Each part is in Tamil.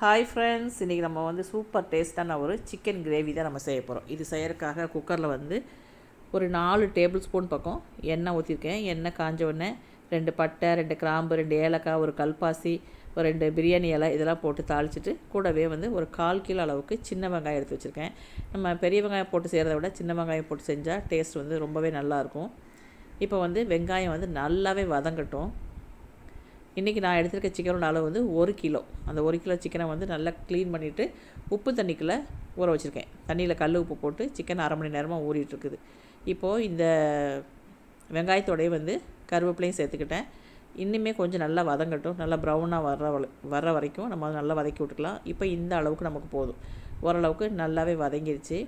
ஹாய் ஃப்ரெண்ட்ஸ் இன்றைக்கி நம்ம வந்து சூப்பர் டேஸ்ட்டான ஒரு சிக்கன் கிரேவி தான் நம்ம செய்ய போகிறோம் இது செய்யறதுக்காக குக்கரில் வந்து ஒரு நாலு டேபிள் ஸ்பூன் பக்கம் எண்ணெய் ஊற்றிருக்கேன் எண்ணெய் காஞ்ச உடனே ரெண்டு பட்டை ரெண்டு கிராம்பு ரெண்டு ஏலக்காய் ஒரு கல்பாசி ஒரு ரெண்டு பிரியாணி இலை இதெல்லாம் போட்டு தாளிச்சிட்டு கூடவே வந்து ஒரு கால் கிலோ அளவுக்கு சின்ன வெங்காயம் எடுத்து வச்சுருக்கேன். நம்ம பெரிய வெங்காயம் போட்டு செய்கிறத விட சின்ன வெங்காயம் போட்டு செஞ்சால் டேஸ்ட் வந்து ரொம்பவே நல்லாயிருக்கும் இப்போ வந்து வெங்காயம் வந்து நல்லாவே வதங்கட்டும். இன்றைக்கி நான் எடுத்துருக்க சிக்கனோட அளவு வந்து ஒரு கிலோ. அந்த ஒரு கிலோ சிக்கனை வந்து நல்லா க்ளீன் பண்ணிவிட்டு உப்பு தண்ணிக்குள்ளே ஊற வச்சுருக்கேன். தண்ணியில் கல் உப்பு போட்டு சிக்கன் அரை மணி நேரமாக ஊறிட்டுருக்குது. இப்போது இந்த வெங்காயத்தோடையே வந்து கருவேப்பிலையும் சேர்த்துக்கிட்டேன். இன்னுமே கொஞ்சம் நல்லா வதங்கட்டும். நல்லா ப்ரௌனாக வர்ற வர்ற வரைக்கும் நம்ம நல்லா வதக்கி விட்டுக்கலாம். இப்போ இந்த அளவுக்கு நமக்கு போதும். ஓரளவுக்கு நல்லாவே வதங்கிடுச்சு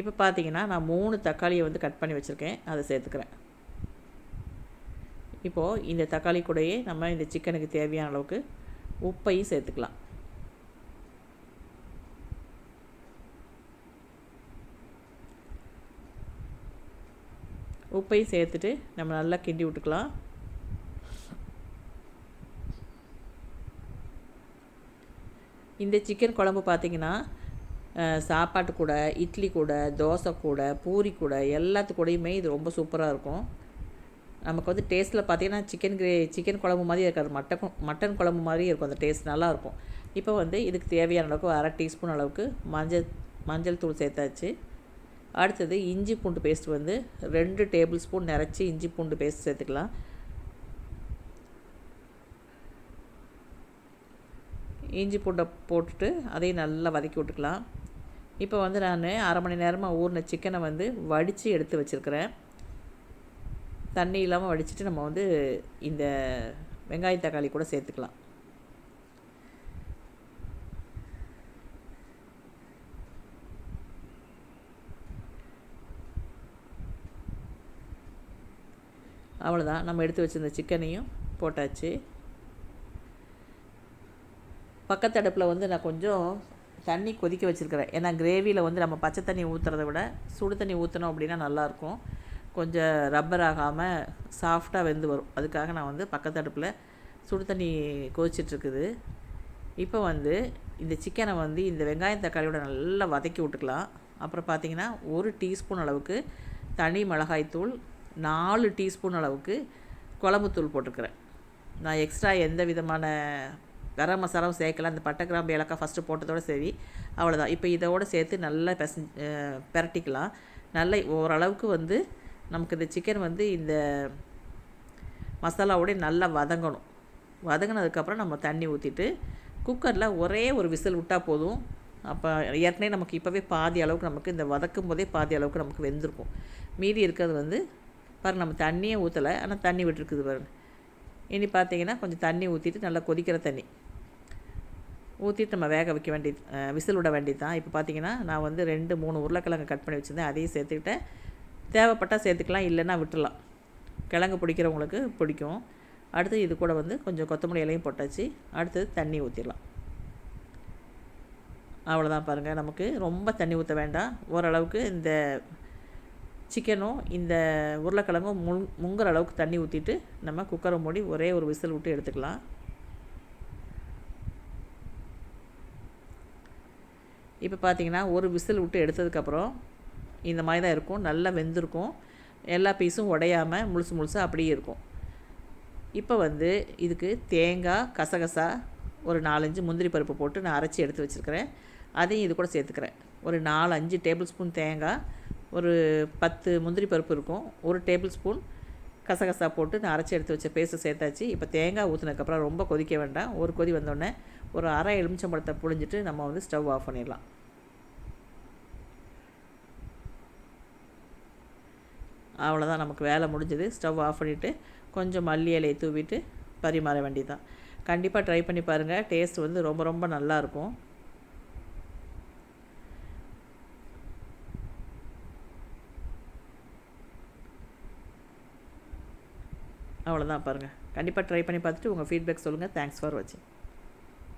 இப்போ பார்த்தீங்கன்னா நான் மூணு தக்காளியை வந்து கட் பண்ணி வச்சுருக்கேன். அதை சேர்த்துக்கிறேன். இப்போது இந்த தக்காளி கூடையே நம்ம இந்த சிக்கனுக்கு தேவையான அளவுக்கு உப்பையும் சேர்த்துக்கலாம். உப்பையும் சேர்த்துட்டு நம்ம நல்லா கிண்டி விட்டுக்கலாம். இந்த சிக்கன் குழம்பு பார்த்திங்கன்னா சாப்பாட்டு கூட இட்லி கூட தோசை கூட பூரி கூட எல்லாத்து கூடயுமே இது ரொம்ப சூப்பராக இருக்கும். நமக்கு வந்து டேஸ்ட்டில் பார்த்தீங்கன்னா சிக்கன் கிரே சிக்கன் குழம்பு மாதிரி இருக்காது. மட்டன் மட்டன் குழம்பு மாதிரி இருக்கும் அந்த டேஸ்ட் நல்லாயிருக்கும் இப்போ வந்து இதுக்கு தேவையான அளவுக்கு அரை டீஸ்பூன் அளவுக்கு மஞ்சள் மஞ்சள் தூள் சேர்த்தாச்சு. அடுத்தது இஞ்சி பூண்டு பேஸ்ட் வந்து ரெண்டு டேபிள் ஸ்பூன் நிறச்சி இஞ்சி பூண்டு பேஸ்ட் சேர்த்துக்கலாம். இஞ்சி பூண்டை போட்டுட்டு அதையும் நல்லா வதக்கி விட்டுக்கலாம். இப்போ வந்து நான் அரை மணி நேரமாக ஊறின சிக்கனை வந்து வடித்து எடுத்து வச்சுருக்கிறேன். தண்ணி இல்லாமல் வடிச்சிட்டு நம்ம வந்து இந்த வெங்காய தக்காளி கூட சேர்த்துக்கலாம். அவ்வளோதான் நம்ம எடுத்து வச்சுருந்த சிக்கனையும் போட்டாச்சு. பக்கத்து அடுப்பில் வந்து நான் கொஞ்சம் தண்ணி கொதிக்க வச்சுருக்கிறேன். ஏன்னா கிரேவியில் வந்து நம்ம பச்சை தண்ணி ஊற்றுறத விட சுடு தண்ணி ஊற்றினோம் அப்படின்னா நல்லாயிருக்கும் கொஞ்சம் ரப்பர் ஆகாமல் சாஃப்டாக வெந்து வரும். அதுக்காக நான் வந்து பக்கத்து அடுப்பில் சுடு தண்ணி கொதிச்சிட்ருக்குது. இப்போ வந்து இந்த சிக்கனை வந்து இந்த வெங்காயம் தக்காளியோட நல்லா வதக்கி விட்டுக்கலாம். அப்புறம் பார்த்திங்கன்னா ஒரு டீஸ்பூன் அளவுக்கு தனி மிளகாய்த்தூள் நாலு டீஸ்பூன் அளவுக்கு குழம்புத்தூள் போட்டுருக்குறேன் நான் எக்ஸ்ட்ரா எந்த விதமான கரம் மசாலாவும் சேர்க்கல. அந்த பட்டை கிராம்பு ஏலக்காய் ஃபஸ்ட்டு போட்டதோடு சரி அவ்வளோதான் இப்போ இதோடு சேர்த்து நல்லா பெச பெரட்டிக்கலாம். நல்லா ஓரளவுக்கு வந்து நமக்கு இந்த சிக்கன் வந்து இந்த மசாலாவோடய நல்லா வதங்கணும். வதங்கினதுக்கப்புறம் நம்ம தண்ணி ஊற்றிட்டு குக்கரில் ஒரே ஒரு விசில் விட்டால் போதும். அப்போ ஏற்கனவே நமக்கு இப்போவே பாதி அளவுக்கு நமக்கு இந்த வதக்கும் போதே பாதி அளவுக்கு நமக்கு வெந்திருக்கும். மீதி இருக்கிறது வந்து பாருங்கள் நம்ம தண்ணியே ஊற்றலை ஆனால் தண்ணி விட்டுருக்குது பாருங்கள் இனி பார்த்தீங்கன்னா கொஞ்சம் தண்ணி ஊற்றிட்டு நல்லா கொதிக்கிற தண்ணி. ஊற்றிட்டு நம்ம வேக வைக்க வேண்டியது விசில் விட வேண்டியது தான் இப்போ பார்த்தீங்கன்னா நான் வந்து ரெண்டு மூணு உருளைக்கிழங்கு கட் பண்ணி வச்சுருந்தேன். அதையும் சேர்த்துக்கிட்டேன். தேவைப்பட்டால் சேர்த்துக்கலாம் இல்லைன்னா விட்டுடலாம் கிழங்கு பிடிக்கிறவங்களுக்கு பிடிக்கும். அடுத்து இது கூட வந்து கொஞ்சம் கொத்தமல்லி இலையும் போட்டாச்சு. அடுத்தது தண்ணி ஊற்றிடலாம் அவ்வளோதான் பாருங்கள் நமக்கு ரொம்ப தண்ணி ஊற்ற வேண்டாம். ஓரளவுக்கு இந்த சிக்கனும் இந்த உருளைக்கிழங்கும் முங் முங்குற அளவுக்கு தண்ணி ஊற்றிட்டு நம்ம குக்கரை மூடி ஒரே ஒரு விசில் விட்டு எடுத்துக்கலாம். இப்போ பார்த்தீங்கன்னா ஒரு விசில் விட்டு எடுத்ததுக்கப்புறம் இந்த மாதிரி தான் இருக்கும். நல்லா வெந்திருக்கும். எல்லா பீஸும் உடையாமல் முழுசு முழுசாக அப்படியே இருக்கும். இப்போ வந்து இதுக்கு தேங்காய் கசகசா ஒரு நாலஞ்சு முந்திரி பருப்பு போட்டு நான் அரைச்சி எடுத்து வச்சுருக்கிறேன். அதையும் இது கூட சேர்த்துக்கிறேன். ஒரு நாலு அஞ்சு டேபிள் ஸ்பூன் தேங்காய் ஒரு பத்து முந்திரி பருப்பு இருக்கும். ஒரு டேபிள் ஸ்பூன் கசகசா போட்டு நான் அரைச்சி எடுத்து வச்ச பேஸ்ட்டு சேர்த்தாச்சு. இப்போ தேங்காய் ஊற்றினதுக்கப்புறம் ரொம்ப கொதிக்க வேண்டாம். ஒரு கொதி வந்தோடனே ஒரு அரை எலுமிச்சம்பழத்தை புழிஞ்சிட்டு நம்ம வந்து ஸ்டவ் ஆஃப் பண்ணிடலாம். அவ்வளோதான் நமக்கு வேலை முடிஞ்சது. ஸ்டவ் ஆஃப் பண்ணிவிட்டு கொஞ்சம் மல்லி இலையை தூவிட்டு பரிமாற வேண்டியதான் கண்டிப்பாக ட்ரை பண்ணி பாருங்கள் டேஸ்ட் வந்து ரொம்ப ரொம்ப நல்லாயிருக்கும் அவ்வளோதான் பாருங்கள் கண்டிப்பாக ட்ரை பண்ணி பார்த்துட்டு உங்கள் ஃபீட்பேக் சொல்லுங்கள் தேங்க்ஸ் ஃபார் வாட்சிங்